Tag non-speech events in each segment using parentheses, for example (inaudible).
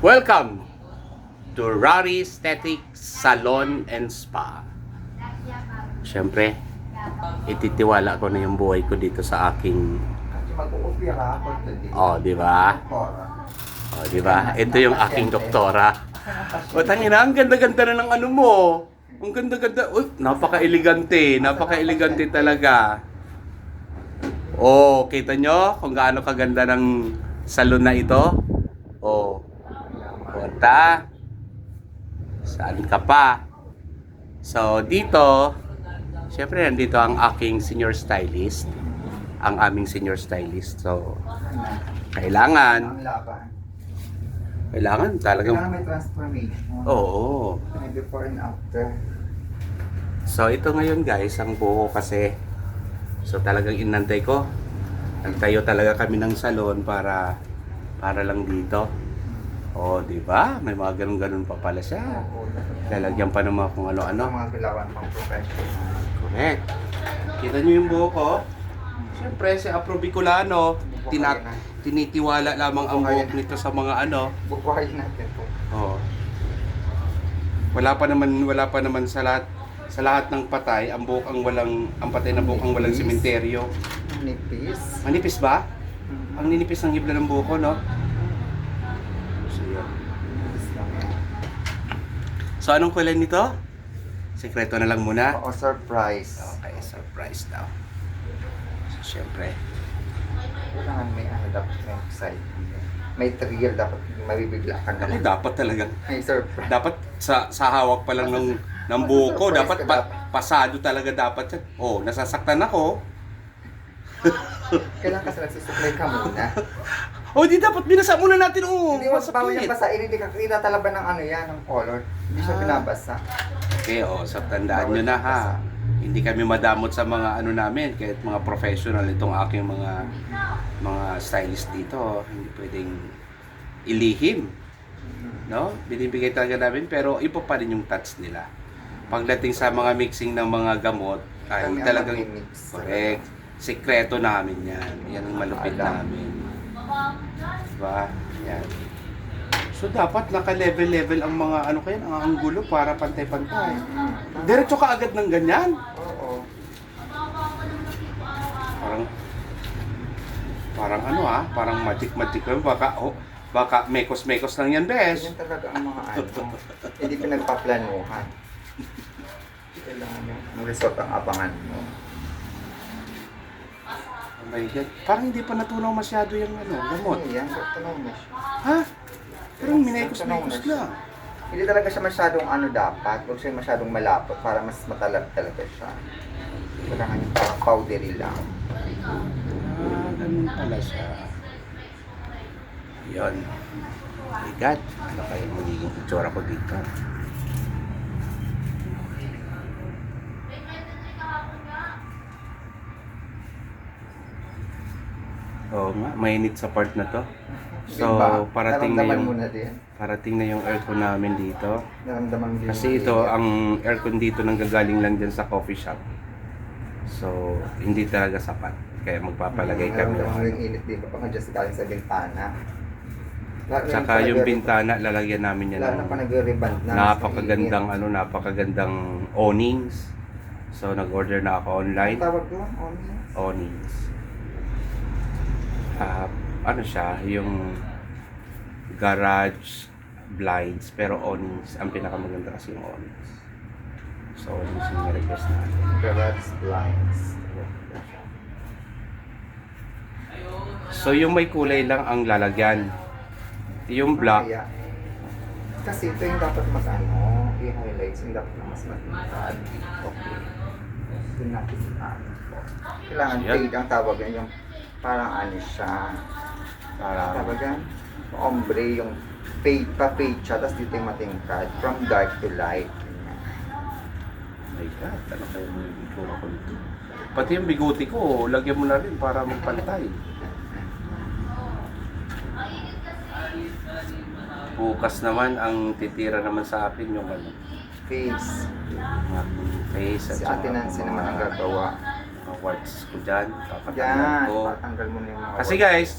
Welcome to Rari Aesthetic Salon and Spa. Siyempre, ititiwala ko na yung buhay ko dito sa aking... Today. Oh, di ba? Oh, di ba? Ito yung aking doktora. O, tangina, ang ganda-ganda na ng ano mo. Ang ganda-ganda. Uy, napaka-elegante. Napaka-elegante talaga. Oh, kita nyo kung gaano kaganda ng salon na ito? Oh, punta. Saan ka pa? So, dito, syempre nandito ang aking senior stylist. Ang aming senior stylist. So, kailangan, kailangan talagang, Kailangan may transformation. oo. May before and after. So, ito ngayon guys, ang buho kasi. So, talagang inantay ko. Nagtayo talaga kami ng salon para para lang dito. Oh, di ba? May mga ganun-ganun pa pala siya. Oo. Lalagyan pa ng mga kung Ano? ano-ano. mga bilawan pang professional. Correct. Kita niyo yung buho ko? Siyempre, si Afro Bicolano, tinat tinitiwala lamang ang buhok nito sa mga ano. Bukuhayin natin po. Oh. Wala pa naman wala pa naman sa lahat sa lahat ng patay, ang buhok ang walang ang patay na buhok ang walang sementeryo. Ang nipis. Manipis ba? Mhm. Ang ninipis ng hibla ng buhok ko, no? So, yun. Nipis lang yan. So, anong kulay nito? Sekreto na lang muna. Oo, surprise. Okay, surprise daw. So, syempre. Kailangan may ano dapat may excitement. May thrill dapat mabibigla ka na. dapat talaga. May surprise. Dapat sa sa hawak pa lang ng ng buhok ko, dapat pa, pasado talaga dapat yan. Oh, nasasaktan ako. Kailangan kasi nagsusupply ka muna. (laughs) Oh, di dapat binasa muna natin. Oh, Hindi mo bawal yung basahin, hindi ka kita talaban ng ano yan, ng color. Hindi siya Ah. binabasa. Okay, oh, sa tandaan nyo na ha. Hindi kami madamot sa mga ano namin, kahit mga professional itong aking mga mga stylist dito, hindi pwedeng ilihim. No? Binibigay talaga namin pero iba pa rin yung touch nila. Pagdating sa mga mixing ng mga gamot, ay Kami ang talagang correct. Sekreto namin yan. Yan ang malupit namin. Diba? Yan. So dapat naka-level-level ang mga ano kayo, ang anggulo para pantay-pantay. Diretso ka agad ng ganyan. Oo. Parang parang ano ah, parang magic-magic lang baka oh, baka mekos-mekos lang yan, bes. Yan talaga ang mga ano. hindi pinagpaplanuhan. Kailangan yung result ang abangan mo. Oh my God. Parang hindi pa natunaw masyado yung ano, gamot. Ano yan? Tunaw mo siya. Ha? Parang minekos-mekos lang. Hindi talaga siya masyadong ano dapat. Huwag siya masyadong malapot para mas matalab talaga siya. Kailangan yung parang powdery lang. Ah, ganun pala siya. Yun. Oh my God. Ano kaya magiging itsura ko dito? Oo nga, mainit sa part na to. So, parating na yung parating na yung aircon namin dito. Naramdaman din. Kasi ito, ang aircon dito nanggagaling lang dyan sa coffee shop. So, hindi talaga sapat. Kaya magpapalagay kami. Naramdaman yung init dito pa nga just galing sa bintana. Tsaka yung bintana, lalagyan namin yan Lalo na pa nagre-reband na. napakagandang ano, napakagandang awnings. So, nag-order na ako online. tawag doon? Onions? Awnings. Ano siya, yung garage blinds, pero awnings. Ang pinakamaganda kasi yung awnings. So, awnings yung request natin. Garage blinds. So, yung may kulay lang ang lalagyan. Yung black, Kaya, kasi ito yung dapat mag ano, i-highlights, yung dapat mas matintad. Okay. Ito natin ano. Kailangan fade ang tawag yan, yung parang ano siya. Parang Tawag yan? Ombre, yung fade pa fade siya, tapos dito yung matingkad. From dark to light. My God, ano kaya yung itsura ko dito? Pati yung biguti ko, lagyan mo na rin para magpantay. Bukas naman, ang titira naman sa akin yung ano, Face. yung aking face at Si saka Ate Nancy naman ang gagawa. mga warts ko dyan. Papatanggal Yan, ko. patanggal mo na yung mga Kasi words. guys,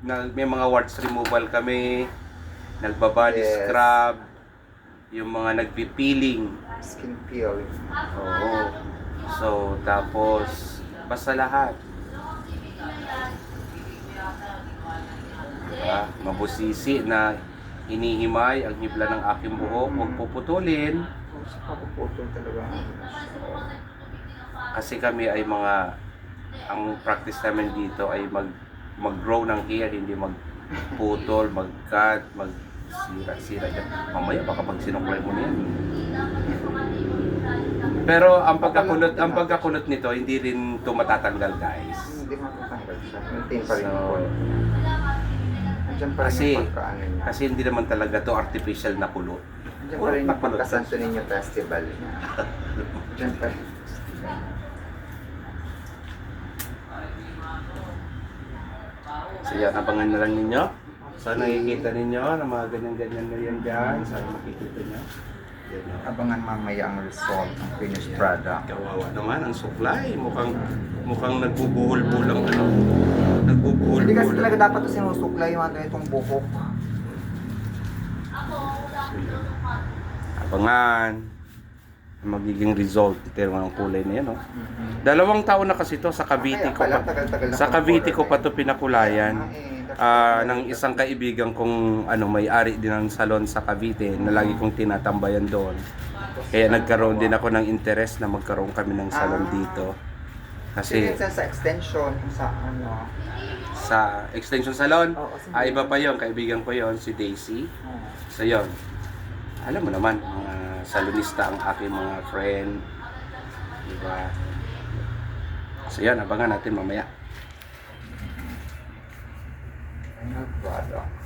nag, may mga warts removal kami. nagbabody Yes. scrub, yung mga nagpipiling. Skin peel. Oo. So, tapos, basta lahat. Diba? Mabusisi na inihimay ang hibla ng aking buhok, huwag puputulin. Talaga. Kasi kami ay mga, ang practice namin dito ay mag, mag-grow ng hair, hindi magputol, mag-cut, mag-sira-sira dyan. Mamaya baka pag sinuklay mo na yan. Pero ang pagkakulot, ang pagkakulot nito, hindi rin ito matatanggal guys. Hindi matatanggal siya. Maintain pa rin So. Nandiyan pa rin kasi-. Kasi hindi naman talaga to artificial na kulot. Nandiyan pa rin yung pagkasanto ninyo festival. (laughs) Nandiyan pa rin. So yan, abangan na lang ninyo. So nakikita ninyo na mga ganyan-ganyan na yan dyan. Sana makikita nyo. Yan. Abangan mamaya ang result ng finished product. Kawawa naman ang suklay. Mukhang mukhang nagbubuhol-bulang ano. Nagbubuhol-bulang. Hindi kasi talaga dapat ito sinusuklay yung ano itong buhok. Abangan. Magiging result. Pero ang kulay na yan, oh. Dalawang taon na kasi to sa Cavite ko pa. Sa Cavite ko pa to pinakulayan. Why- ng isang kaibigan kong ano may-ari din ng salon sa Cavite na lagi kong tinatambayan doon. Kaya nagkaroon din ako ng interest na magkaroon kami ng salon Ah. dito. Kasi Kasi sa extension, sa ano. sa extension salon, kasi- ah, iba pa yon kaibigan ko yon si Daisy. Oh. So yon. Alam mo naman, mga salonista ang aking mga friend. Diba? So yan, abangan natin mamaya. Final product.